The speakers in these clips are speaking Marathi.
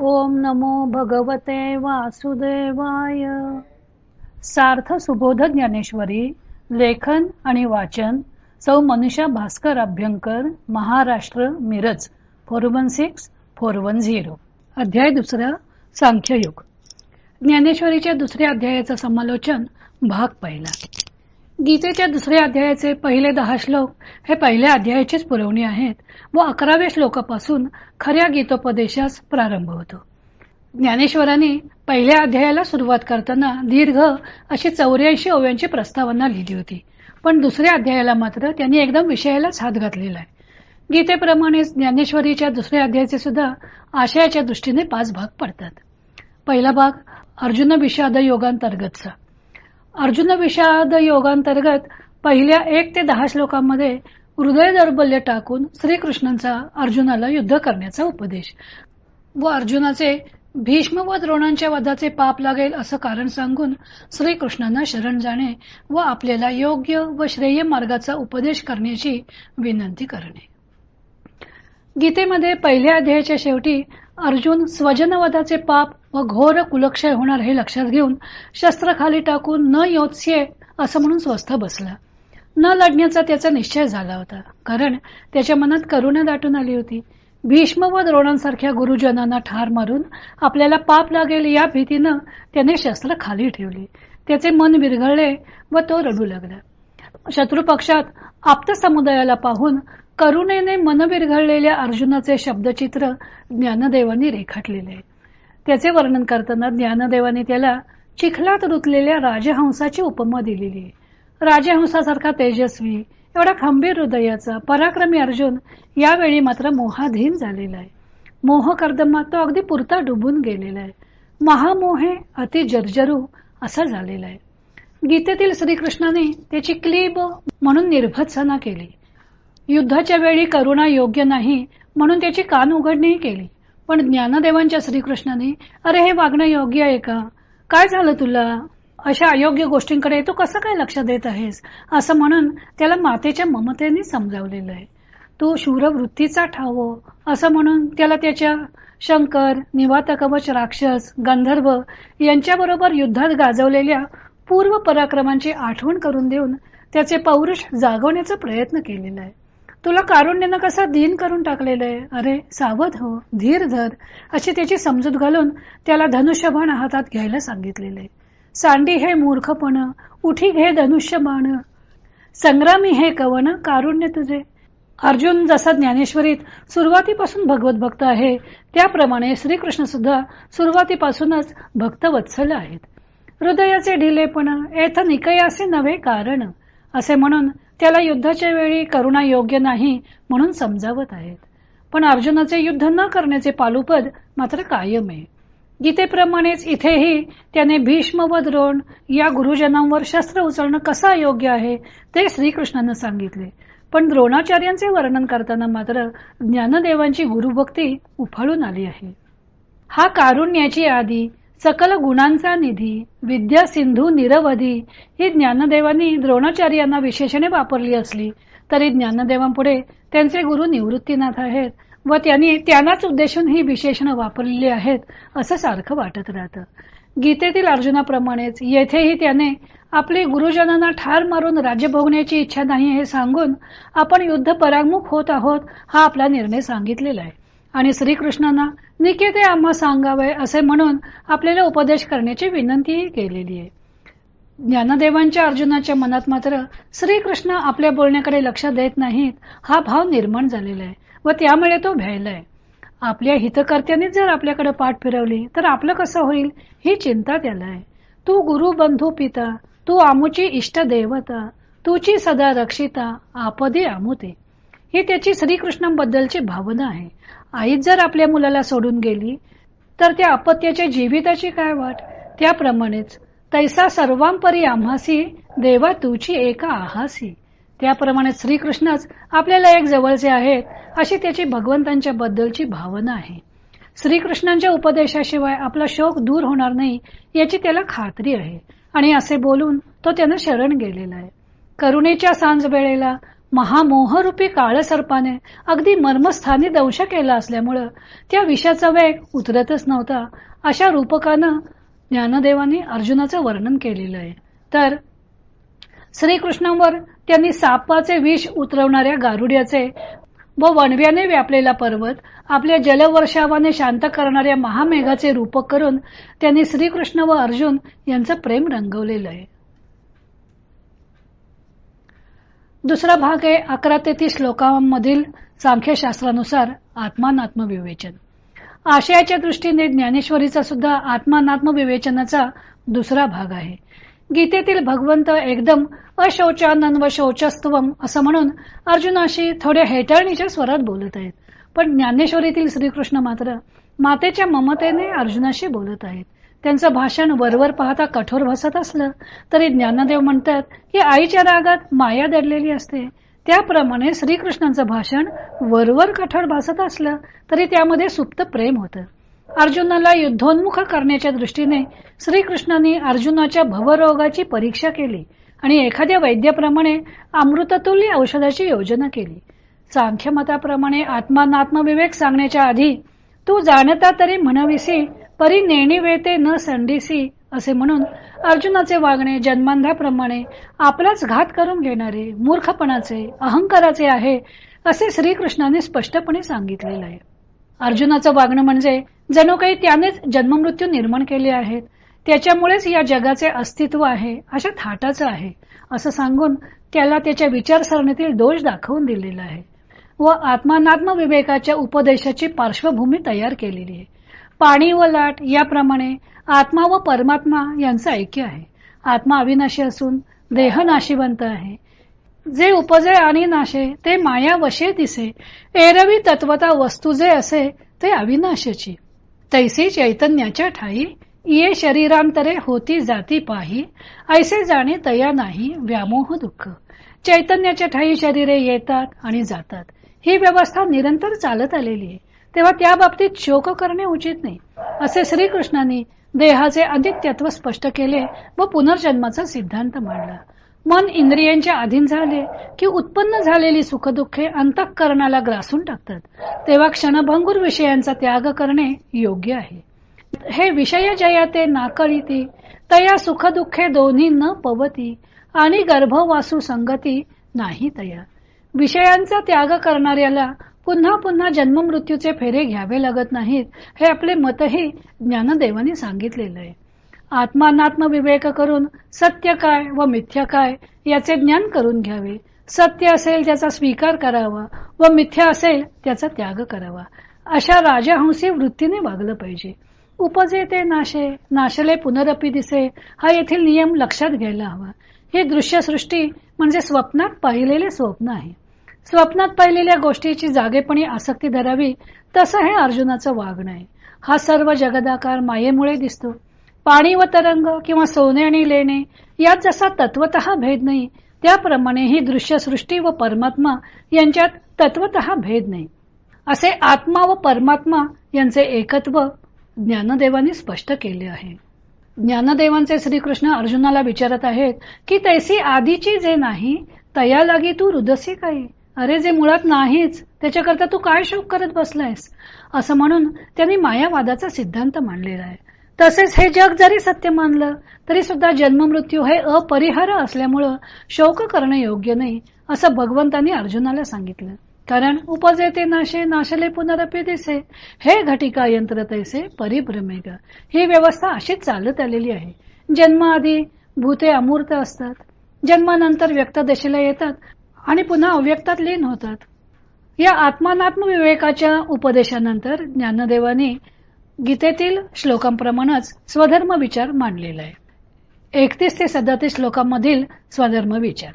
ओम नमो भगवते वासुदेवाय. सार्थ सुबोध ज्ञानेश्वरी लेखन आणि वाचन सौ Manusha Bhaskar Abhyankar Maharashtra Miraj four one six four one zero. अध्याय दुसरा सांख्ययुग. ज्ञानेश्वरीच्या दुसऱ्या अध्यायाचं समालोचन भाग पहिला. गीतेच्या दुसऱ्या अध्यायाचे पहिले दहा श्लोक हे पहिल्या अध्यायाचीच पुरवणी आहेत व अकराव्या श्लोकापासून खऱ्या गीतोपदेशास प्रारंभ होतो. ज्ञानेश्वरांनी पहिल्या अध्यायाला सुरुवात करताना दीर्घ अशी चौऱ्याऐंशी ओव्यांची प्रस्तावना लिहिली होती. पण दुसऱ्या अध्यायाला मात्र त्यांनी एकदम विषयालाच हात घातलेला आहे. गीतेप्रमाणेच ज्ञानेश्वरीच्या दुसऱ्या अध्यायाचे सुद्धा आशयाच्या दृष्टीने पाच भाग पडतात. पहिला भाग अर्जुन विषाद योगांतर्गतचा. अर्जुन विषाद योगांतर्गत पहिल्या एक ते दहा श्लोकांमध्ये हृदय दौर्बल्य टाकून श्रीकृष्णांचा अर्जुनाला युद्ध करण्याचा उपदेश. व अर्जुनाचे भीष्म व द्रोणांच्या वधाचे पाप लागेल असं कारण सांगून श्रीकृष्णांना शरण जाणे व आपल्याला योग्य व श्रेय मार्गाचा उपदेश करण्याची विनंती करणे. गीतेमध्ये पहिल्या अध्यायाच्या शेवटी अर्जुन स्वजनवधाचे पाप व घोर कुलक्षय होणार हे लक्षात घेऊन शस्त्र खाली टाकून न योत्स्ये असं म्हणून स्वस्थ बसला. न लढण्याचा त्याचा निश्चय झाला होता कारण त्याच्या मनात करुणा दाटून आली होती. भीष्म व द्रोणांसारख्या गुरुजनांना ठार मारून आपल्याला पाप लागेल या भीतीनं त्याने शस्त्र खाली ठेवली. त्याचे मन विरघळले व तो रडू लागला. शत्रू पक्षात आप्त समुदायाला पाहून करुणेने मन विरघळलेल्या अर्जुनाचे शब्दचित्र ज्ञानदेवांनी रेखाटलेले. आहे त्याचे वर्णन करताना ज्ञानदेवाने त्याला चिखलात रुतलेल्या राजहंसाची उपमा दिलेली आहे. राजहंसासारखा तेजस्वी एवढा खंबीर हृदयाचा पराक्रमी अर्जुन यावेळी मात्र मोहाधीन झालेला आहे. मोह कर्दमात तो अगदी पुरता डुबून गेलेला आहे. महामोहे अति जर्जरू असा झालेला आहे. गीतेतील श्रीकृष्णाने त्याची क्लीब म्हणून निर्भत्सना केली. युद्धाच्या वेळी करुणा योग्य नाही म्हणून त्याची कान उघडणीही केली. पण ज्ञानदेवांच्या श्रीकृष्णाने अरे हे वागणं योग्य आहे का? काय झालं तुला? अशा अयोग्य गोष्टींकडे तू कसं काय लक्ष देत आहेस? असं म्हणून त्याला मातेच्या ममतेने समजावलेलं आहे. तू शूरवृत्तीचा ठावो हो, असं म्हणून त्याला त्याच्या शंकर निवात कवच राक्षस गंधर्व यांच्याबरोबर युद्धात गाजवलेल्या पूर्व पराक्रमांची आठवण करून देऊन त्याचे पौरुष जागवण्याचा प्रयत्न केलेला आहे. तुला कारुण्यानं कसा दिन करून टाकलेलं आहे? अरे सावध हो धीर धर. अशी त्याची समजूत घालून त्याला धनुष्यबाण हातात घ्यायला सांगितलेले सांडी हे मूर्खपण उठी घे धनुष्यबाण. संग्रामी हे कवन कारुण्य तुझे. अर्जुन जसा ज्ञानेश्वरीत सुरुवातीपासून भगवत भक्त आहे त्याप्रमाणे श्रीकृष्ण सुद्धा सुरुवातीपासूनच भक्त वत्सल आहेत. हृदयाचे ढिलेपण एथ निकयासे नव्हे कारण असे म्हणून त्याला युद्धाच्या वेळी करुणा योग्य नाही म्हणून समजावत आहेत. पण अर्जुनाचे युद्ध न करण्याचे पालुपद मात्र कायम आहे. गीतेप्रमाणेच इथेही त्याने भीष्म व द्रोण या गुरुजनांवर शस्त्र उचलणं कसं योग्य आहे ते श्रीकृष्णानं सांगितले. पण द्रोणाचार्यांचे वर्णन करताना मात्र ज्ञानदेवांची गुरुभक्ती उफाळून आली आहे. हा कारुण्याची आधी सकल गुणांचा निधी विद्या सिंधू निरवधी ही ज्ञानदेवांनी द्रोणाचार्यांना विशेषणे वापरली असली तरी ज्ञानदेवांपुढे त्यांचे गुरु निवृत्तीनाथ आहेत व त्यांनी त्यांनाच उद्देशून ही विशेषणं वापरलेली आहेत असं सारखं वाटत राहतं. गीतेतील अर्जुनाप्रमाणेच येथेही त्याने आपली गुरुजनांना ठार मारून राज्य भोगण्याची इच्छा नाही हे सांगून आपण युद्ध परामुख होत आहोत हा आपला निर्णय सांगितलेला आहे. आणि श्रीकृष्णांना निकेते आम्हा सांगावे असे म्हणून आपल्याला उपदेश करण्याची विनंतीही केलेली आहे. ज्ञानदेवांच्या अर्जुनाच्या मनात मात्र श्रीकृष्ण आपल्या बोलण्याकडे लक्ष देत नाहीत हा भाव निर्माण झालेला आहे व त्यामुळे तो भ्यायलाय आपल्या हितकर्त्यानेच जर आपल्याकडे पाठ फिरवली तर आपलं कसं होईल ही चिंता त्याला आहे. तू गुरु बंधू पिता तू आमुची इष्ट देवता तुची सदा रक्षिता आपदे आमुते. ही त्याची श्रीकृष्णांबद्दलची भावना आहे. आईच जर आपल्या मुलाला सोडून गेली तर त्या अपत्याच्या जीविताची काय वाट? त्याप्रमाणेच तैसा सर्वांपरी आम्हासी देवा तुची एका आहासी. त्याप्रमाणे श्रीकृष्णच आपल्याला एक जवळचे आहेत अशी त्याची भगवंतांच्या बद्दलची भावना आहे. श्रीकृष्णांच्या उपदेशाशिवाय आपला शोक दूर होणार नाही याची त्याला खात्री आहे. आणि असे बोलून तो त्यानं शरण गेलेला आहे. करुणेच्या सांज वेळेला महामोहरूपी काळ सर्पाने अगदी मर्मस्थानी दंश केला असल्यामुळं त्या विषाचा वेग उतरतच नव्हता. अशा रूपकानं ज्ञानदेवानी अर्जुनाचं वर्णन केलेलं आहे. तर श्रीकृष्णांवर त्यांनी सापाचे विष उतरवणाऱ्या गारुड्याचे व वणव्याने व्यापलेला पर्वत आपल्या जलवर्षावाने शांत करणाऱ्या महामेघाचे रूपक करून त्यांनी श्रीकृष्ण व अर्जुन यांचं प्रेम रंगवलेलं आहे. दुसरा भाग आहे अकरा ते तीस श्लोकांमधील सांख्यशास्त्रानुसार आत्मानात्म विवेचन आशयाच्या दृष्टीने ज्ञानेश्वरीचा सुद्धा आत्मानात्म विवेचनाचा दुसरा भाग आहे. गीतेतील भगवंत एकदम अशौचानन व शौचस्तवम असं म्हणून अर्जुनाशी थोड्या हेटाळणीच्या स्वरात बोलत आहेत. पण ज्ञानेश्वरीतील श्रीकृष्ण मात्र मातेच्या ममतेने अर्जुनाशी बोलत आहेत. त्यांचं भाषण वरवर पाहता कठोर भासत असलं तरी ज्ञानदेव म्हणतात की आईच्या रागात माया दडलेली असते. त्याप्रमाणे श्रीकृष्णांचं भाषण वरवर कठोर भासत असलं तरी त्यामध्ये सुप्त प्रेम होतं. अर्जुनाला युद्धोन्मुख करण्याच्या दृष्टीने श्रीकृष्णांनी अर्जुनाच्या भवरोगाची परीक्षा केली आणि एखाद्या वैद्याप्रमाणे अमृततुल्य औषधाची योजना केली. सांख्यमताप्रमाणे आत्मानात्मविवेक सांगण्याच्या आधी तू जाणता तरी म्हणविसी परी नेणी वेते न संडीसी असे म्हणून अर्जुनाचे वागणे जन्मांधाप्रमाणे आपलाच घात करून घेणारे मूर्खपणाचे अहंकाराचे आहे असे श्रीकृष्णाने स्पष्टपणे सांगितलेलं आहे. अर्जुनाचं वागणं म्हणजे जणू काही त्यानेच जन्ममृत्यू निर्माण केले आहेत त्याच्यामुळेच या जगाचे अस्तित्व आहे अशा थाटाचं आहे असं सांगून त्याला त्याच्या विचारसरणीतील दोष दाखवून दिलेला आहे. व आत्मानात्म विवेकाच्या उपदेशाची पार्श्वभूमी तयार केलेली आहे. पाणी व लाट याप्रमाणे आत्मा व परमात्मा यांचं ऐक्य आहे. आत्मा अविनाशी असून देह नाशिवंत आहे. जे उपजे आणि नाशे ते माया वशे दिसे. एरवी तत्वता वस्तू जे असे ते अविनाशाची. तैसी चैतन्याच्या ठाई ये शरीरांतरे होती जाती पाही. ऐसे जाणे तया नाही व्यामोह दुःख. चैतन्याच्या ठाई शरीरे येतात आणि जातात. ही व्यवस्था निरंतर चालत आलेली आहे. तेव्हा त्या बाबतीत शोक करणे उचित नाही. असे श्रीकृष्णांनी देहाचे आदित्यत्व स्पष्ट केले व पुनर्जन्माचा सिद्धांत मांडला. मन इंद्रियांच्या अधीन झाले की उत्पन्न झालेली सुखदुःखे अंतःकरणाला ग्रासून टाकतात. तेव्हा क्षणभंगूर विषयांचा त्याग करणे योग्य आहे. हे विषय जयाते नाकळीती तया सुखदुःखे दोन्ही न पवती आणि गर्भवासू संगती नाही तया. विषयांचा त्याग करणाऱ्याला पुन्हा पुन्हा जन्ममृत्यूचे फेरे घ्यावे लागत नाहीत हे आपले मतही ज्ञानदेवाने सांगितलेलं आहे. आत्मानात्म विवेक करून सत्य काय व मिथ्या काय याचे ज्ञान करून घ्यावे. सत्य असेल त्याचा स्वीकार करावा व मिथ्या असेल त्याचा त्याग करावा. अशा राजहंसी वृत्तीने वागलं पाहिजे. उपजे ते नाशे नाशले पुनरपी दिसे हा येथील नियम लक्षात घ्यायला हवा. ही दृश्यसृष्टी म्हणजे स्वप्नात पाहिलेले स्वप्न आहे. स्वप्नात पाहिलेल्या गोष्टीची जागेपणी आसक्ती धरावी तसं हे अर्जुनाचं वागणं आहे. हा सर्व जगदाकार मायेमुळे दिसतो. पाणी व तरंग किंवा सोने आणि लेणे यात जसा तत्वत भेद नाही त्याप्रमाणे ही दृश्यसृष्टी व परमात्मा यांच्यात तत्वत भेद नाही. असे आत्मा व परमात्मा यांचे एकत्व ज्ञानदेवानी स्पष्ट केले आहे. ज्ञानदेवांचे श्रीकृष्ण अर्जुनाला विचारत आहेत की तैसी आधीची जे नाही तया लागी तू रुदसी काही अरे जे मुळात नाहीच त्याच्याकरता तू काय शोक करत बसलायस? असं म्हणून त्यांनी मायावादाचा सिद्धांत मांडलेला आहे. तसेच हे जग जरी सत्य मानलं तरी सुद्धा जन्ममृत्यू हे अपरिहार असल्यामुळं शोक करणं योग्य नाही असं भगवंतांनी अर्जुनाला सांगितलं. कारण उपजेते नाशे नाशले पुनरपी दिसे हे घटिका यंत्र तैसे परिभ्रमेग. ही व्यवस्था अशीच चालत आलेली आहे. जन्माआधी भूते अमूर्त असतात. जन्मानंतर व्यक्त दशेला येतात. आणि पुन्हा अव्यक्तात लीन होतात. या आत्मानात्म विवेकाच्या उपदेशानंतर ज्ञानदेवानी गीतेतील श्लोकांप्रमाणेच स्वधर्म विचार मांडलेला आहे. एकतीस ते सदतीस श्लोकांमधील स्वधर्म विचार.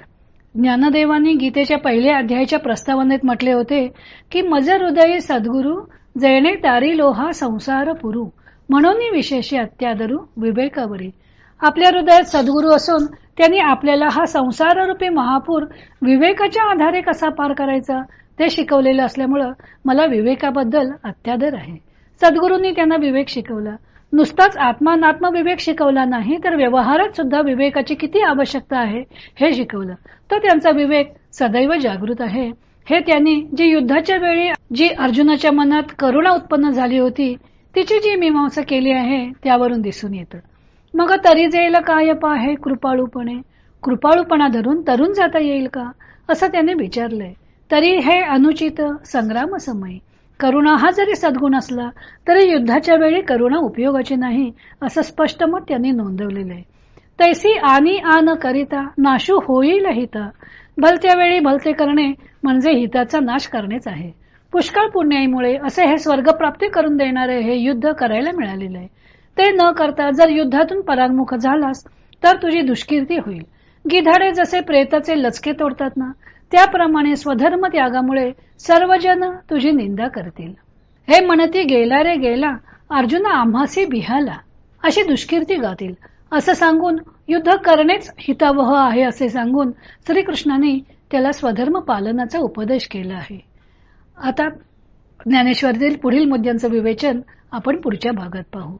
ज्ञानदेवानी गीतेच्या पहिल्या अध्यायाच्या प्रस्तावनेत म्हटले होते की मज हृदयी सद्गुरु जैने तारी लोहा संसार पुरू म्हणून विशेष अत्यादरू विवेकावरी. आपल्या हृदयात सद्गुरू असून त्यांनी आपल्याला हा संसाररूपी महापूर विवेकाच्या आधारे कसा पार करायचा ते शिकवलेलं असल्यामुळं मला विवेकाबद्दल अत्यादर आहे. सद्गुरूंनी त्यांना विवेक शिकवला. नुसताच आत्मानात्म विवेक शिकवला नाही तर व्यवहारात सुद्धा विवेकाची किती आवश्यकता आहे हे शिकवलं. तर त्यांचा विवेक सदैव जागृत आहे. हे त्यांनी जी युद्धाच्या वेळी जी अर्जुनाच्या मनात करुणा उत्पन्न झाली होती तिची जी मीमांसा केली आहे त्यावरून दिसून येतं. मग तरी जाईल काय पाहे कृपाळूपणे? कृपाळूपणा धरून तरुण जाता येईल का? असं त्याने विचारलंय. तरी हे अनुचित संग्राम समय. करुणा हा जरी सद्गुण असला तरी युद्धाच्या वेळी करुणा उपयोगाची नाही असं स्पष्ट मत त्यांनी नोंदवलेलं आहे तैसी आनी आन करिता नाशू होईल हिता. भलत्या वेळी भलते करणे म्हणजे हिताचा नाश करणेच आहे. पुष्कळ पुण्याईमुळे असे हे स्वर्गप्राप्ती करून देणारे हे युद्ध करायला मिळालेले आहे ते न करता जर युद्धातून परांगमुख झालास तर तुझी दुष्कीर्ती होईल. गिधाडे जसे प्रेताचे लचके तोडतात ना त्याप्रमाणे स्वधर्म त्यागामुळे सर्वजण तुझी निंदा करतील. हे म्हणती गेला रे गेला अर्जुन आम्हासी बिहाला. अशी दुष्कीर्ती गातील. असं सांगून युद्ध करणेच हितावह आहे असे सांगून श्रीकृष्णाने त्याला स्वधर्म पालनाचा उपदेश केला आहे. आता ज्ञानेश्वरीतील पुढील मुद्द्यांचं विवेचन आपण पुढच्या भागात पाहू.